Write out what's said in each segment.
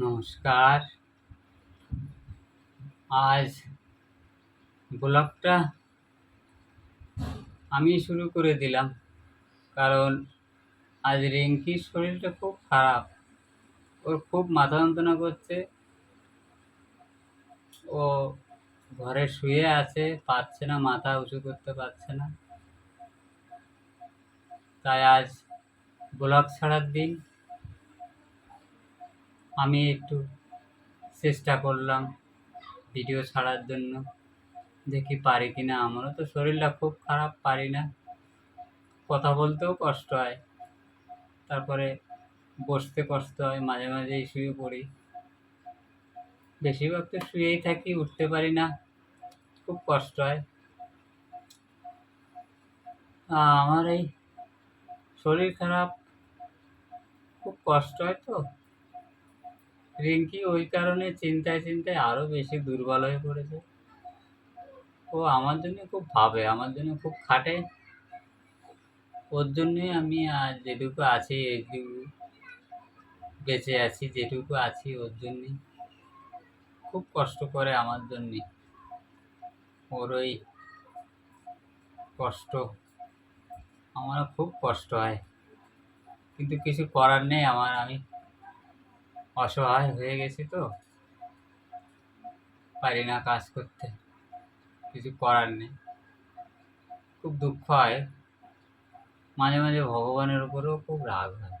নমস্কার। আজ ব্লগটা আমি শুরু করে দিলাম, কারণ আজ রিঙ্কির শরীরটা খুব খারাপ। ওর খুব মাথা যন্ত্রণা করছে। ও ঘরে শুয়ে আছে, পারছে না, মাথা উঁচু করতে পারছে না। তাই আজ ব্লগ ছাড়ার দিন আমি একটু চেষ্টা করলাম ভিডিও ছাড়ার জন্য। দেখি পারি কি না আমারও তো শরীরটা খুব খারাপ, পারি না। কথা বলতেও কষ্ট হয়। তারপরে বসতে কষ্ট হয়, মাঝে মাঝেই শুয়ে পড়ি। বেশিরভাগ তো শুয়েই থাকি, উঠতে পারি না। খুব কষ্ট হয়। আমার এই শরীর খারাপ, খুব কষ্ট হয় তো। রিঙ্কি ওই কারণে চিন্তায় চিন্তায় আরও বেশি দুর্বল হয়ে পড়েছে। ও আমার জন্য খুব ভাবে, আমার জন্য খুব খাটে। ওর জন্যই আমি আজ যেটুকু আছি এইটুকু বেঁচে আছি, যেটুকু আছি ওর জন্যই। খুব কষ্ট করে আমার জন্যে ওর ওই কষ্ট আমার খুব কষ্ট হয়। কিন্তু কিছু করার নেই আমার, আমি অসহায় হয়ে গেছি তো। পারি না কাজ করতে। কিছু করার নেই। খুব দুঃখ হয়। মাঝে মাঝে ভগবানের উপরেও খুব রাগ হয়।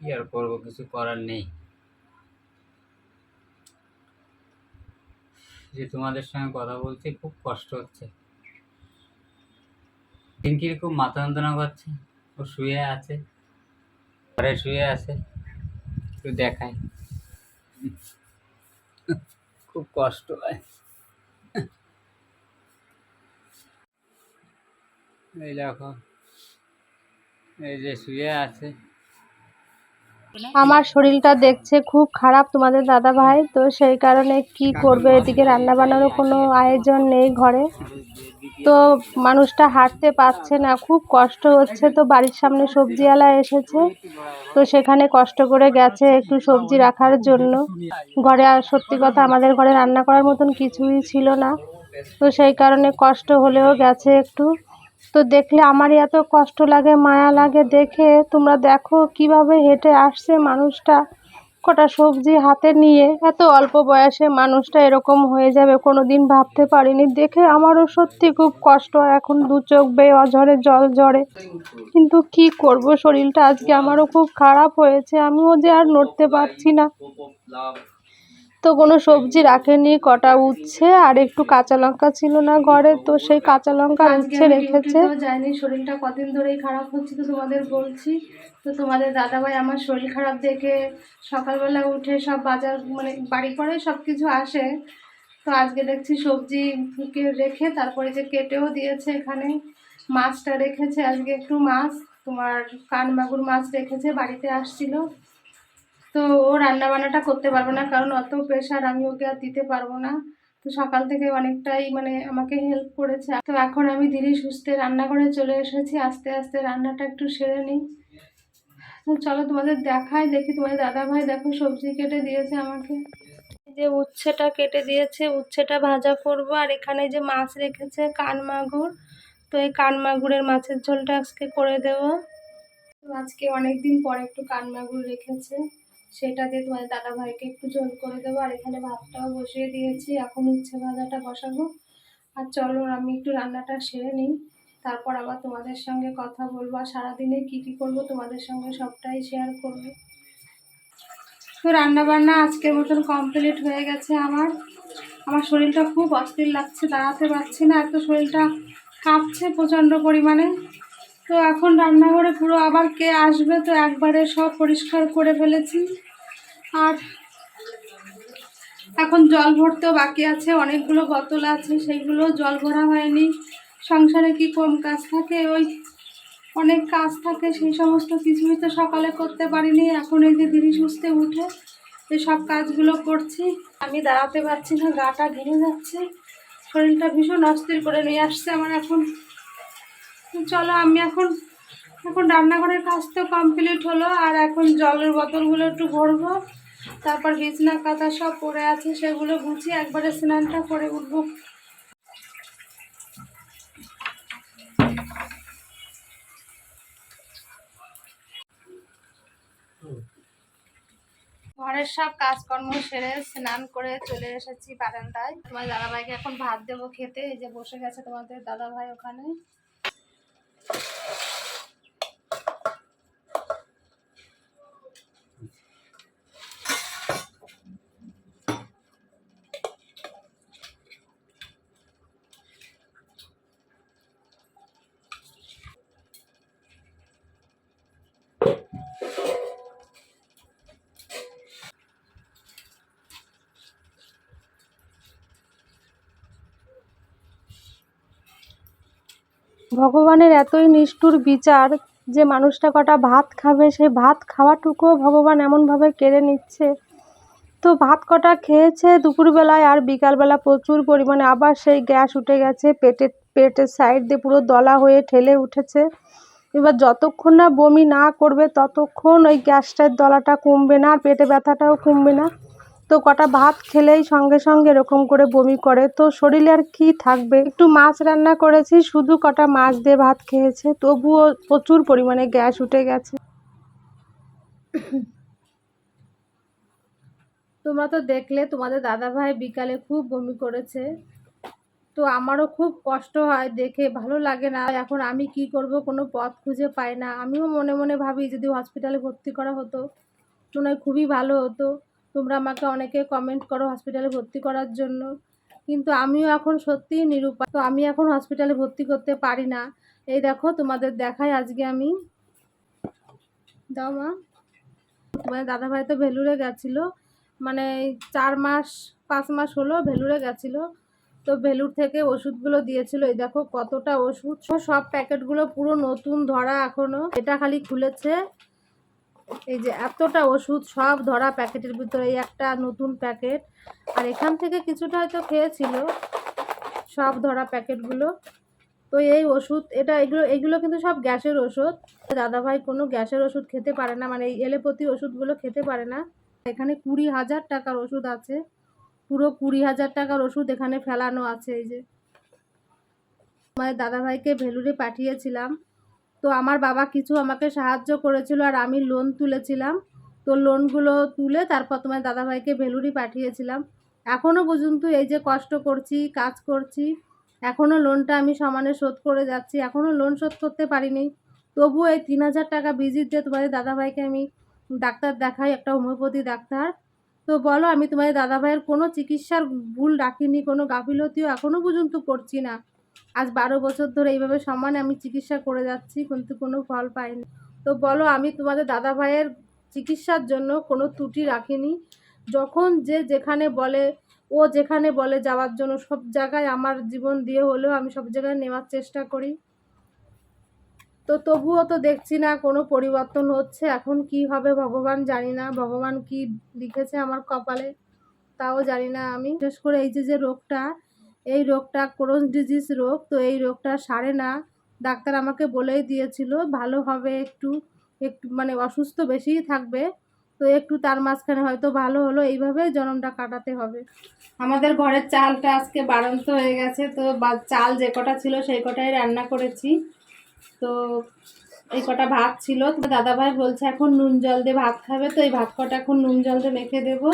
কি আর করব, কিছু করার নেই। যে তোমাদের সঙ্গে কথা বলছি, খুব কষ্ট হচ্ছে। পিঙ্কির খুব মাথা যন্ত্রণা করছে। ও শুয়ে আছে। ঘরে শুয়ে আছে। একটু দেখাই। খুব কষ্ট হয়। এই দেখো এই যে শুয়ে আছে। আমার শরীরটা দেখছে খুব খারাপ তোমাদের দাদা ভাই, তো সেই কারণে কি করবে? এদিকে রান্না বান্নারও কোনো আয়োজন নেই ঘরে। তো মানুষটা হাঁটতে পারছে না, খুব কষ্ট হচ্ছে। তো বাড়ির সামনে সবজিওয়ালা এসেছে, তো সেখানে কষ্ট করে গেছে একটু সবজি রাখার জন্য। ঘরে আর সত্যি কথা, আমাদের ঘরে রান্না করার মতন কিছুই ছিল না। তো সেই কারণে কষ্ট হলেও গেছে একটু। তো দেখলে আমারই এত কষ্ট লাগে, মায়া লাগে দেখে। তোমরা দেখো কীভাবে হেঁটে আসছে মানুষটা। কটা সবজি হাতে নিয়ে, এত অল্প বয়সে মানুষটা এরকম হয়ে যাবে কোনো দিন ভাবতে পারিনি। দেখে আমারও সত্যি খুব কষ্ট, এখন দু চোখ বেয়ে অঝরে জল ঝরে। কিন্তু কি করব, শরীরটা আজকে আমারও খুব খারাপ হয়েছে, আমিও যে আর নড়তে পারছি না। তো কোনো সবজি রাখেনি কটা উচ্ছে আর একটু কাঁচা লঙ্কা ছিল না ঘরে তো সেই কাঁচা লঙ্কা উচ্ছে রেখেছে। যায়নি শরীরটা কদিন ধরেই খারাপ হচ্ছে তো তোমাদের বলছি। তো তোমাদের দাদাভাই আমার শরীর খারাপ দেখে সকালবেলা উঠে সব বাজার মানে বাড়ি করে সব কিছু আসে। তো আজকে দেখছি সবজি কে রেখে তারপরে যে কেটেও দিয়েছে এখানে মাছটা রেখেছে আজকে একটু মাছ তোমার কান মাগুর মাছ রেখেছে বাড়িতে আসছিল। তো ও রান্না বান্নাটা করতে পারবে না, কারণ অত প্রেশার আমি ওকে আর দিতে পারব না। তো সকাল থেকে অনেকটাই মানে আমাকে হেল্প করেছে। তো এখন আমি ধীরে সুস্থে রান্না করে চলে এসেছি, আস্তে আস্তে রান্নাটা একটু সেরে নিই। তো চলো তোমাদের দেখায় দেখি তোমাদের দাদা ভাই দেখো সবজি কেটে দিয়েছে আমাকে। যে উচ্ছেটা কেটে দিয়েছে, উচ্ছেটা ভাজা করব। আর এখানে যে মাছ রেখেছে কান মাগুর, তো এই কান মাগুরের মাছের ঝোলটা আজকে করে দেবো। আজকে অনেক দিন পরে একটু কান মাগুর রেখেছে। সেটা দিয়ে তোমাদের দাদা ভাইকে একটু ঝোল করে দেবো, আর এখানে ভাতটাও বসিয়ে দিয়েছি। এখন উচ্ছে ভাজাটা বসাবো। আর চলো, আমি একটু রান্নাটা সেরে নিই। তারপর আবার তোমাদের সঙ্গে কথা বলব। আর সারাদিনে কী কী করব তোমাদের সঙ্গে সবটাই শেয়ার করব। তো রান্না বান্না আজকের মতন কমপ্লিট হয়ে গেছে আমার। আমার শরীরটা খুব অস্থির লাগছে, দাঁড়াতে পারছি না। এত শরীরটা কাঁপছে প্রচণ্ড পরিমাণে। তো এখন রান্নাঘরে পুরো আবার কে আসবে তো একবারে সব পরিষ্কার করে ফেলেছি। আর এখন জল ভরতেও বাকি আছে, অনেকগুলো বোতল আছে, সেইগুলো জল ভরা হয়নি। সংসারে কি কম কাজ থাকে? ওই অনেক কাজ থাকে, সেই সমস্ত কিছুই তো সকালে করতে পারিনি। এখন এই যে ধীরে সুস্থে উঠে সব কাজগুলো করছি। আমি দাঁড়াতে পারছি না, গাটা ভেঙে যাচ্ছে। শরীরটা ভীষণ অস্থির করে নিয়ে আসছে আমার এখন। চলো, আমি এখন এখন রান্নাঘরের কাজ তো কমপ্লিট হলো, আর এখন জলের বোতলগুলো একটু ভরবো। তারপর বিছনা কাঁথা সব পড়ে আছে, সেগুলো গুছিয়ে একবারে স্নানটা করে উঠবো। ঘরের সব কাজকর্ম সেরে স্নান করে চলে এসেছি বারান্দায়। তোমার দাদাভাইকে এখন ভাত দেবো খেতে, এই যে বসে গেছে তোমাদের দাদাভাই ওখানে। ভগবানের এতই নিষ্ঠুর বিচার যে মানুষটা কটা ভাত খাবে, সেই ভাত খাওয়াটুকুও ভগবান এমনভাবে কেড়ে নিচ্ছে। তো ভাত কটা খেয়েছে দুপুরবেলায় আর বিকালবেলা প্রচুর পরিমাণে। আবার সেই গ্যাস উঠে গেছে, পেটের পেটের সাইড দিয়ে পুরো দলা হয়ে ঠেলে উঠেছে। এবার যতক্ষণ না বমি না করবে, ততক্ষণ ওই গ্যাসটার দলাটা কমবে না আর পেটে ব্যথাটাও কমবে না। তো কটা ভাত খেলেই সঙ্গে সঙ্গে এরকম করে বমি করে। তো শরীরে আর কি থাকবে? একটু মাছ রান্না করেছি, শুধু কটা মাছ দিয়ে ভাত খেয়েছে। তবুও প্রচুর পরিমাণে গ্যাস উঠে গেছে। তোমরা তো দেখলে, তোমাদের দাদাভাই বিকালে খুব বমি করেছে। তো আমারও খুব কষ্ট হয় দেখে, ভালো লাগে না। এখন আমি কি করব, কোনো পথ খুঁজে পাই না। আমিও মনে মনে ভাবি, যদি হসপিটালে ভর্তি করা হতো মনে খুবই ভালো হতো। তোমরা আমাকে অনেকে কমেন্ট করো হসপিটালে ভর্তি করার জন্য। কিন্তু আমিও এখন সত্যিই নিরুপায়। তো আমি এখন হসপিটালে ভর্তি করতে পারি না। এই দেখো, তোমাদের দেখাই আজকে আমি। দাও মা। তোমার দাদাভাই তো ভেলুরে গেছিল। মানে চার মাস, পাঁচ মাস হলো ভেলুরে গেছিল। তো ভেলুর থেকে ওষুধগুলো দিয়েছিল। এই দেখো কতটা ওষুধ। সব প্যাকেটগুলো পুরো নতুন ধরা এখনও। এটা খালি খুলেছে। এই যে এতটা ওষুধ সব ধরা প্যাকেটের ভিতরে একটা নতুন প্যাকেট। আর এখান থেকে কিছুটা হয়তো খেয়েছিল সব ধরা প্যাকেটগুলো। তো এই ওষুধ, এটা এগুলো এগুলো কিন্তু সব গ্যাসের ওষুধ। দাদাভাই কোনো গ্যাসের ওষুধ খেতে পারে না মানে এই এলোপ্যাথি ওষুধগুলো খেতে পারে না। এখানে কুড়ি হাজার টাকার ওষুধ আছে। পুরো কুড়ি হাজার টাকার ওষুধ এখানে ফেলানো আছে, এই যে। আমার দাদাভাইকে ভেলুরে পাঠিয়েছিলাম। তো আমার বাবা কিছু আমাকে সাহায্য করেছিল আর আমি লোন তুলেছিলাম। তো লোনগুলো তুলে তারপর তোমার দাদাভাইকে ভেলুরি পাঠিয়েছিলাম। এখনও পর্যন্ত এই যে কষ্ট করছি, কাজ করছি এখনও লোনটা আমি সমানে শোধ করে যাচ্ছি। এখনও লোন শোধ করতে পারিনি। তবুও এই তিন হাজার টাকা ভিজিট দিয়ে তোমাদের দাদাভাইকে আমি ডাক্তার দেখাই, একটা হোমিওপ্যাথি ডাক্তার। তো বলো, আমি তোমাদের দাদাভাইয়ের কোনো চিকিৎসার ভুল রাখিনি, কোনো গাফিলতিও এখনও পর্যন্ত করছি না। আজ বারো বছর ধরে এইভাবে সমানে আমি চিকিৎসা করে যাচ্ছি, কিন্তু কোনো ফল পাইনি। তো বলো, আমি তোমাদের দাদা ভাইয়ের চিকিৎসার জন্য কোনো ত্রুটি রাখিনি। যখন যে যেখানে বলে, ও যেখানে বলে যাওয়ার জন্য সব জায়গায় আমার জীবন দিয়ে হলেও আমি সব জায়গায় নেওয়ার চেষ্টা করি। তো তবুও তো দেখছি না, কোনো পরিবর্তন হচ্ছে। এখন কি হবে ভগবান জানি না। ভগবান কি লিখেছে আমার কপালে, তাও জানি না আমি। বিশেষ করে এই যে যে রোগটা এই রোগটা ক্রোস ডিজিজ রোগ, তো এই রোগটা সারে না। ডাক্তার আমাকে বলেই দিয়েছিল, ভালো হবে একটু একটু মানে অসুস্থ বেশিই থাকবে, তো একটু তার মাঝখানে হয়তো ভালো হলো এইভাবে জনমটা কাটাতে হবে। আমাদের ঘরের চালটা আজকে বাড়ন্ত হয়ে গেছে, তো চাল যে কটা ছিল সেই কটাই রান্না করেছি। তো এই কটা ভাত ছিল, তো দাদাভাই বলছে এখন নুন জল দিয়ে ভাত খাবে, তো এই ভাত কটা এখন নুন জল দিয়ে মেখে দেবো।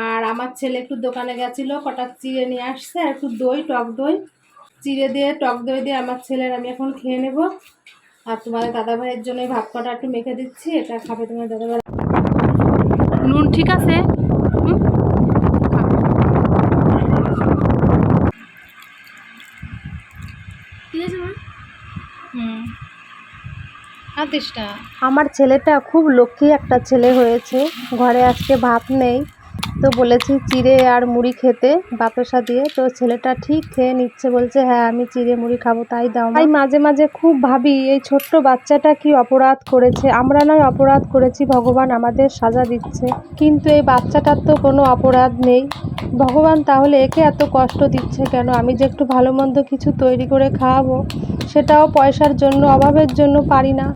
আর আমার ছেলে একটু দোকানে গেছিল কটা চিড়ে নিয়ে আসছে আর একটু দই টক দই। চিড়ে দিয়ে টক দই দিয়ে আমার ছেলের আমি এখন খেয়ে নেব। আর তোমাদের দাদা ভাইয়ের জন্য ভাত কটা একটু মেখে দিচ্ছি এটা খাবে তোমার দাদা ভাই নুন ঠিক আছে? আমার ছেলেটা খুব লক্ষ্মী একটা ছেলে হয়েছে ঘরে আজকে ভাত নেই। তো বলেছি চিড়ে আর মুড়ি খেতে বাতাসা দিয়ে। তো ছেলেটা ঠিক খেয়ে নিচ্ছে, বলছে হ্যাঁ আমি চিড়ে মুড়ি খাব, তাই দাও তাই মাঝে মাঝে খুব ভাবি, এই ছোট্ট বাচ্চাটা কি অপরাধ করেছে? আমরা নয়, অপরাধ করেছি, ভগবান আমাদের সাজা দিচ্ছে। কিন্তু এই বাচ্চাটার তো কোনো অপরাধ নেই। ভগবান তাহলে একে এত কষ্ট দিচ্ছে কেন? আমি যে একটু ভালো মন্দ কিছু তৈরি করে খাওয়াবো, সেটাও পয়সার জন্য, অভাবের জন্য পারি না।